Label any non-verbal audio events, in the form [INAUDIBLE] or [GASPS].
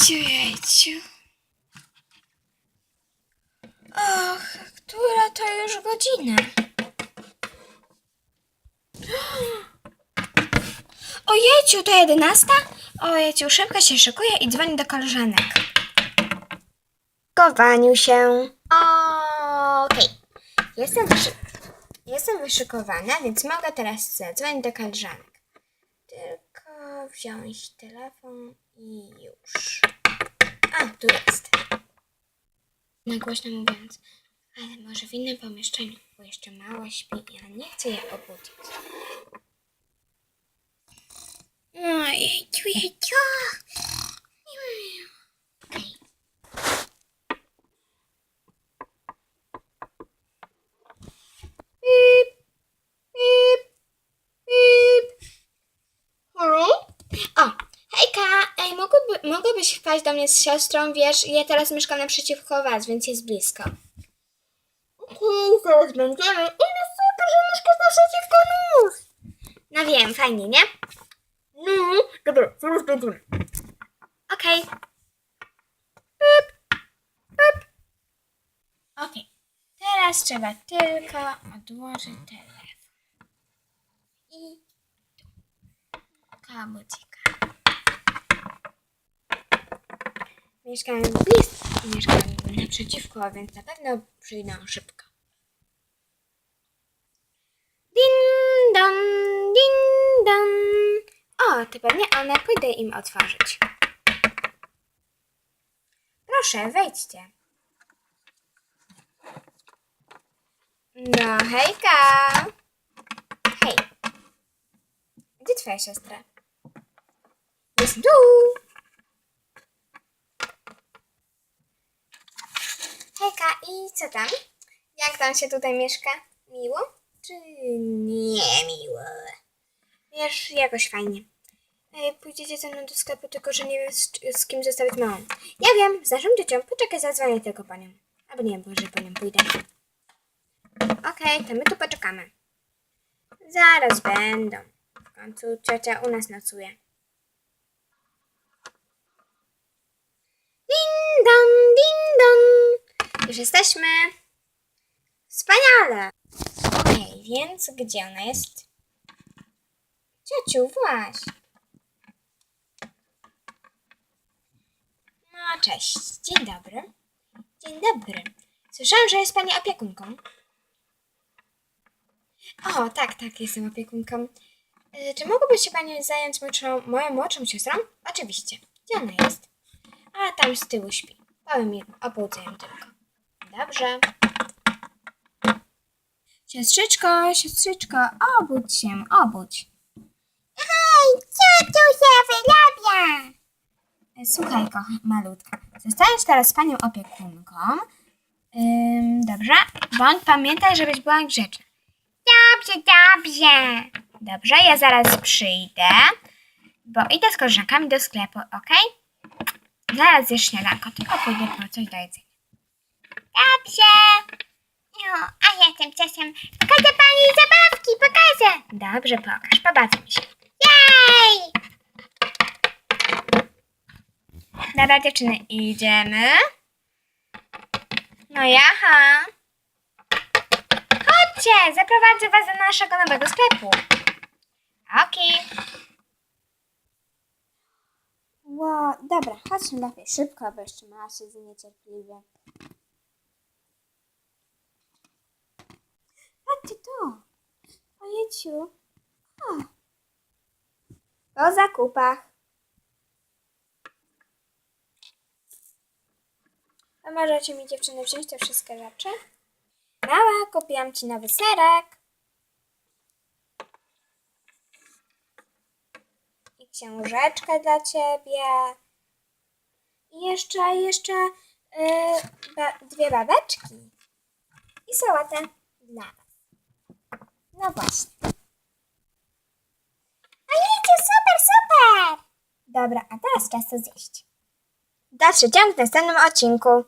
Jejciu, jejciu. Och, która to już godzina? [GASPS] Ojejciu, to jedenasta? Ojejciu, szybko się szykuję i dzwonię do koleżanek. Kowaniu się. Okej. Jestem, wyszy... Jestem wyszykowana, więc mogę teraz zadzwonić do koleżanek. Tylko wziąć telefon i już. Tu jest. Na głośno mówiąc, ale może w innym pomieszczeniu, bo jeszcze mała śpi i ja nie chcę jej obudzić. Ojejciu, jejciu. Okej. Pip, pip, pip. Halo? O, hejka, ej, mogłaby, mogłabyś wpaść do mnie z siostrą, wiesz, ja teraz mieszkam naprzeciwko was, więc jest blisko. Okej, zaraz będziemy. Ej, no super, że mieszkasz naprzeciwko nas. No wiem, fajnie, nie? No, dobra, zaraz będziemy. Okej. Pip, pip. Okej, teraz trzeba tylko odłożyć telefon. I kabucika. Mieszkam blisko, mieszkam naprzeciwko, więc na pewno przyjdą szybko. Din don, din don. O, to pewnie one, pójdę im otworzyć. Proszę, wejdźcie. No, hejka. Hej. Gdzie twoja siostra? Jest tu. Hejka, i co tam? Jak tam się tutaj mieszka? Miło? Czy nie miło? Wiesz, jakoś fajnie. Ej, pójdziecie ze mną do sklepu, tylko że nie wiem z, z kim zostawić małą. Ja wiem, z naszą dziecią. Poczekaj, zadzwonię tylko po nią. Albo nie, może po nią pójdę. Okej, to my tu poczekamy. Zaraz będą. W końcu ciocia u nas nocuje. Din don, din don. Już jesteśmy. Wspaniale. Okej, więc gdzie ona jest? Ciociu, właś. No, cześć. Dzień dobry. Dzień dobry. Słyszałam, że jest pani opiekunką. O, tak, tak, jestem opiekunką. Y, Czy mogłaby się pani zająć moją młodszą siostrą? Oczywiście. Gdzie ona jest? A, tam z tyłu śpi. Powiem jej, obudzę ją tylko. Dobrze. Siostrzyczko, siostrzyczko, obudź się, obudź. Hej, co tu się wyrabia? Słuchaj, kocha, malutka. Zostaniesz teraz z panią opiekunką. Ym, dobrze? Bądź pamiętaj, żebyś była grzeczna. Dobrze, dobrze. Dobrze, ja zaraz przyjdę, bo idę z koleżankami do sklepu, ok? Zaraz zjesz śniadanko, tylko pójdę po coś do jedzenia. Dobrze. No, a ja tymczasem pokażę pani zabawki, pokażę. Dobrze, pokaż, pobawmy się. Jej! Dobra, dziewczyny, idziemy. No jaha. Chodźcie, zaprowadzę was do naszego nowego sklepu. Okej. Wow, dobra, chodźmy lepiej szybko, bo jeszcze mała się niecierpliwie. Patrzcie tu. Ojeciu. O. Po zakupach. A możecie mi dziewczyny wziąć te wszystkie rzeczy? Mała, kupiłam ci nowy serek. I książeczkę dla ciebie. I jeszcze, jeszcze yy, ba- dwie babeczki. I sałatę dla. No właśnie. Ojejcie, super, super! Dobra, a teraz czas to zjeść. Dalszy ciąg w następnym odcinku.